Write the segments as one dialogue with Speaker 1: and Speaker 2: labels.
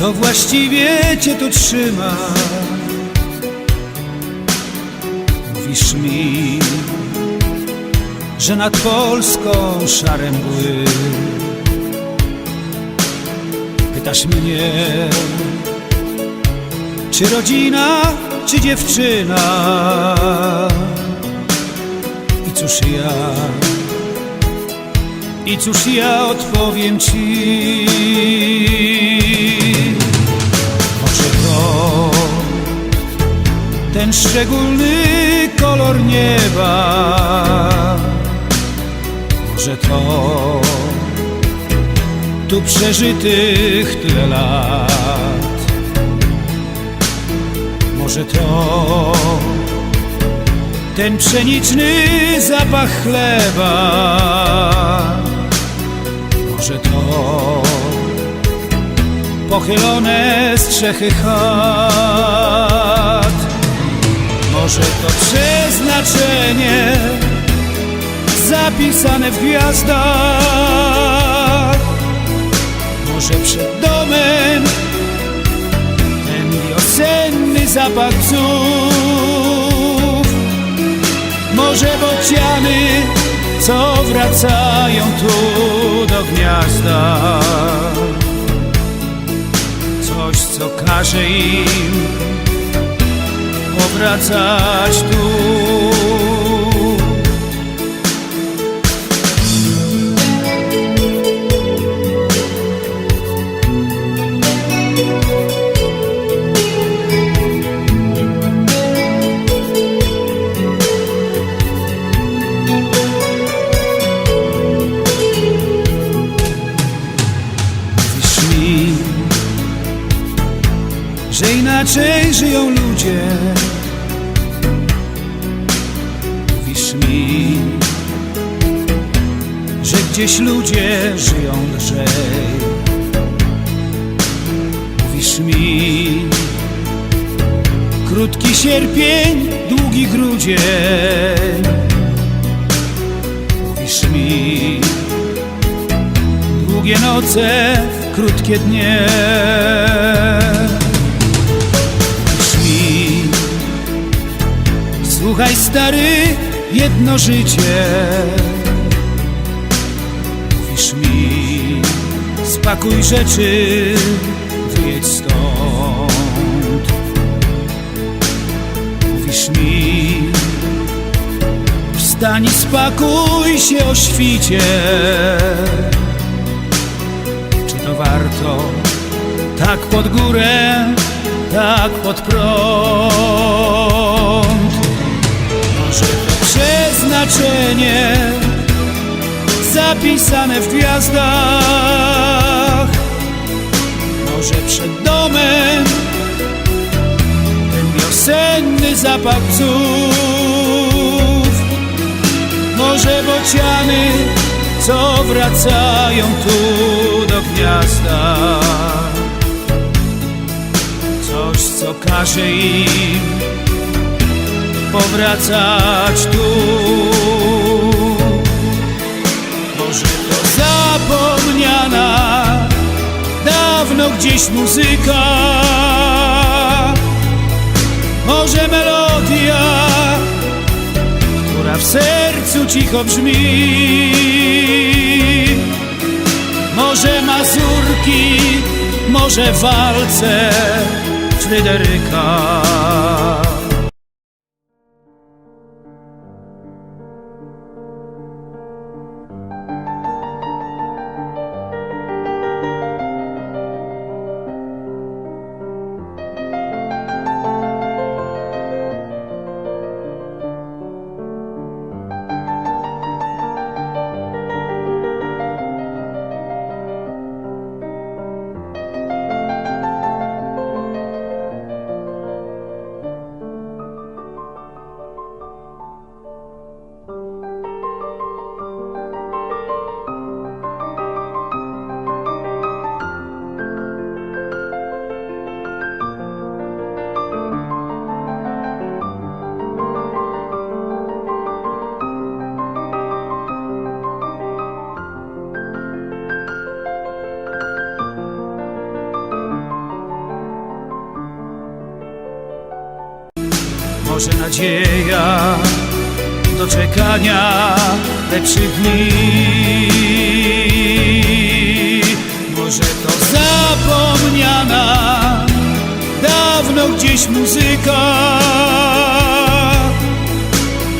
Speaker 1: Co właściwie cię tu trzyma? Mówisz mi, że nad Polską szare mgły Pytasz mnie, czy rodzina, czy dziewczyna? I cóż ja, i cóż ja odpowiem ci ten szczególny kolor nieba Może to tu przeżytych tyle lat. Może to ten pszeniczny zapach chleba Może to pochylone strzechy chat Może to przeznaczenie zapisane w gwiazdach. Może przed domem ten wiosenny zapach Może bociany, co wracają tu do gniazda. Coś, co każe im powracać tu że inaczej żyją ludzie. Gdzieś ludzie żyją lżej. Mówisz mi, krótki sierpień, długi grudzień. Mówisz mi, długie noce, krótkie dnie. Mówisz mi, słuchaj stary, jedno życie. Mówisz mi, spakuj rzeczy, wyjedź stąd. Mówisz mi, wstań i spakuj się o świcie czy to warto tak pod górę, tak pod prąd? Może przeznaczenie zapisane w gwiazdach, może przed domem ten wiosenny zapach psów, może bociany co wracają tu do gniazda. Coś, co każe im powracać tu zapomniana dawno gdzieś muzyka Może melodia która w sercu cicho brzmi. Może mazurki, może walce Fryderyka. Może nadzieja do czekania lepszych dni. Może to zapomniana dawno gdzieś muzyka.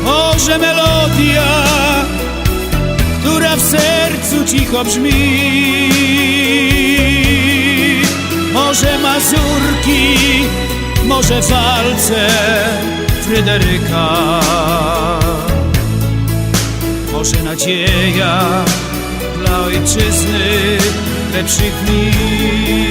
Speaker 1: Może melodia, która w sercu cicho brzmi. Może mazurki, może walce Fryderyka. Może nadzieja dla ojczyzny lepszych dni.